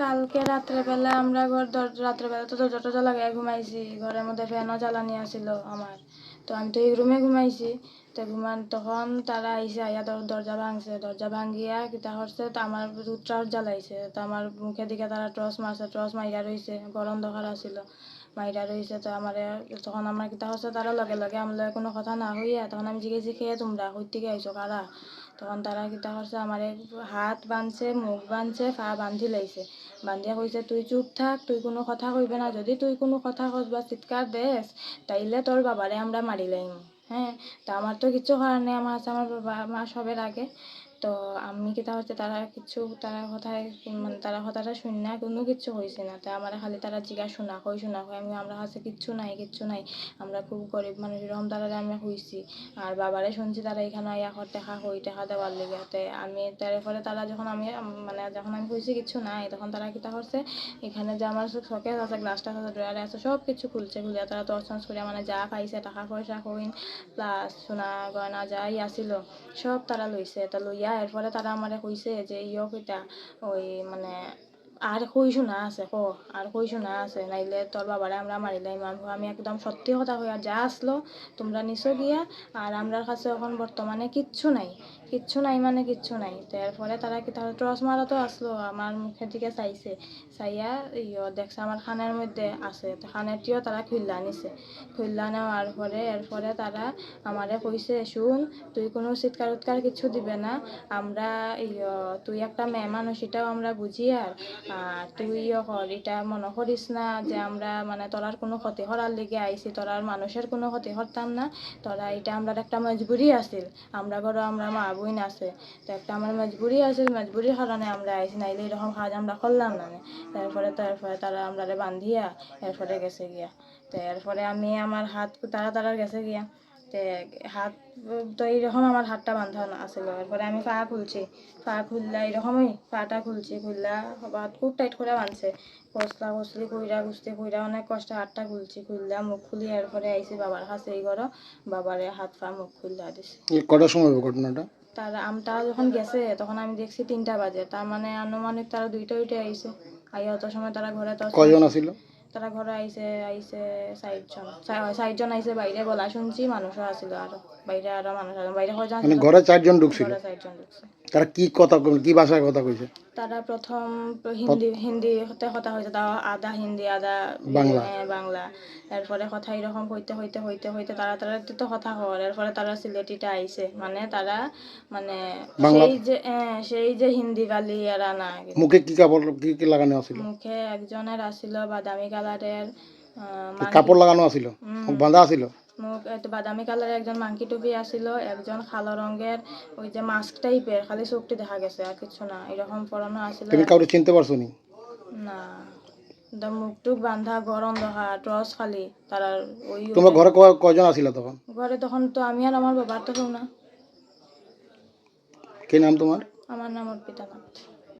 কালকে রাত্রেবেলা আমরা ঘর রাত্রেবেলা তো দরজা টরজা লাগাই ঘুমাইছি, ঘরের মধ্যে ফ্যানও জ্বালানি আছিল আমার। তো আমি তো এই রুমে ঘুমাইছি, তো ঘুমান, তখন তারা আইসে আইয়া দর- দরজা ভাঙছে। দরজা ভাঙিয়া কিতা করছে, তো আমার রুটরাউট জ্বালাইছে। তো আমার মুখের দিকে তারা টর্চ মারছে, টর্চ মাইরা রইছে গরম দরকার আছিল, মাইরা রইছে। তো আমার তখন আমার কিতা করছে, তারা লগে লগে আমলে কোনো কথা না হইয়া, তখন আমি জিজ্ঞেসি খেয়ে তোমরা? থেকে আইছো? কারা? তখন তারা কিতা করছে আমার হাত বাঁধছে মুখ বাঁধছে পা বান্ধি লাইছে। বান্ধিয়া কইছে, তুই চুপ থাক, তুই কোনো কথা কইবে না। যদি তুই কোনো কথা কস বা চিৎকার দেস, তাইলে তোর বাবারে আমরা মারি লাইম। হ্যাঁ? তা আমার তো কিছু করার নেই, আমার আছে, আমার বাবা মা সবের আগে। তো আমি কিতা হচ্ছে তারা কিছু, তারা কথায় মানে তারা কথাটা শুনি না, কোনো কিচ্ছু হয়েছে না। তা আমার খালি তারা জিজ্ঞা শোনা কই শোনা কই আমি, আমরা কাছে কিচ্ছু নাই কিচ্ছু নাই। আমরা খুব গরিব মানুষ, এরকম তারা আমি হইছি। আর বাবারে শুনছি তারা এখানে ঘর দেখা কই টাকা দেওয়ার লেগে। তে আমি তারপরে তারা যখন আমি মানে যখন আমি কইছি কিছু নাই, তখন তারা কিতা করছে? এখানে যে আমার শখে আছে, গ্লাসটা আছে, ড্রয়ারে আছে সব কিছু খুলছে। খুলে তারা তছনছ করে মানে যা পাইছে, টাকা পয়সা কইন প্লাস সোনা গয়না, যাই আছিল, সব তারা লইছে। তা লইয়া এরপরে তারা আমারে কইছে যে ইয় কইতা ওই মানে আর কই শোনা আছে, ক? আর কই শোনা আছে, নাইলে তোর বাবারে আমরা মারিলাই মানবো আমি একদম সত্যি কথা কই আর যা আসলো তোমরা নিছো গিয়া, আর আমরার কাছে এখন বর্তমানে কিচ্ছু নাই। কিচ্ছু নাই মানে কিচ্ছু নাই। তো এরপরে তারা কি তারা ট্রস মারা তো আসলো আমার মুখের দিকে চাইছে। চাইয়া ইয়, দেখছে আমার খানের মধ্যে আছে। তো খানেরটিও তারা খুললা নিছে। খুললা নেওয়ার পরে এরপরে তারা আমারে কইছে শুন, তুই কোনো চিৎকার উৎকার কিছু দিবে না। আমরা ইয়, তুই একটা মেয়ে মানুষ, এটাও আমরা বুঝি, আর আর তুই ইয়ে কর এটা মনে করিস না যে আমরা মানে তোরার কোনো ক্ষতি করার লেগে আইছি, তোরার মানুষের কোনো ক্ষতি করতাম না। তোরা এটা আমরা একটা মজবুরি আছিল, আমরা ঘরে আমরা মা বোন আছে। তো একটা আমার মজবুরি আছিল মজবুরির কারণে আমরা আইছি, নাইলে এরকম কাজ আমরা করলাম না। তারপরে তারপরে তারা আমরা বান্ধিয়া, এরপরে গেছে গিয়া। তো এরপরে আমি আমার হাত তারা তারা গেছে গিয়া হাত তো এইরকম আমার হাতটা বান্ধা আছিল। এরপরে আমি পা খুলছি। পা খুললা এরকমই পাটা খুলছি খুললা হাত খুব টাইট করে বাঁধছে। কসলা কসলি কইরা গুছতে কইরা অনেক কষ্টে হাতটা খুলছি খুললা মুখ খুলি এরপরে আইছি বাবার কাছে। এই ঘর বাবারে হাত পা মুখ খুললা দিছি। কটার সময় ঘটনাটা? তার আমটা যখন গেছে তখন আমি দেখছি তিনটা বাজে। তার মানে আনুমানিক তারা দুইটা উঠে আইছে। আইয়া অত সময় তারা ঘরে তো কয়জন আছিল? তারা ঘরে আইসে আইসে চারজন চারজন আইসে বাইরে গলা শুনছি মানুষও আসিল আর বাইরে আরও মানুষ বাইরে ছিল? ঘরে চারজন ঢুকছিল? ঘরে চারজন ঢুকছে। তারা কি কথা কি ভাষায় কথা কইছে? তারা প্রথম হিন্দি হিন্দি হতে কথা হয়েছে তাও আধা হিন্দি আধা বাংলা। বাংলা। এরপরে কথা এরকম হইতে হইতে হইতে হইতে তারা তারা তো কথা হওয়ার। এরপরে তারা সিলেটিটা আইছে। মানে তারা মানে সেই যে সেই যে হিন্দি বালি এরা না মুখে কি কাপড় কি কি লাগানো আছিল? মুখে একজনের আছিল বাদামি কালারের কাপড় লাগানো আছিল? বাঁধা আছিল? মুখ বাদামি কালারের একজন মাংকি টুপি আছিল একজন কালো রঙের ওই যে মাস্ক টাইপের খালি চোখটি দেখা গেছে আর কিছু না এরকম পরানো আছিল। তুমি কাউকে চিনতে পারছ নি? না একদম মুখ টুক বান্ধা টর্চ খালি তার ওই তোমরা ঘরে কয়জন আছিল তখন? ঘরে তখন তো আমি আর আমার বাবার তো কেউ না। কি নাম তোমার আমার নাম অর্পিতা নাথ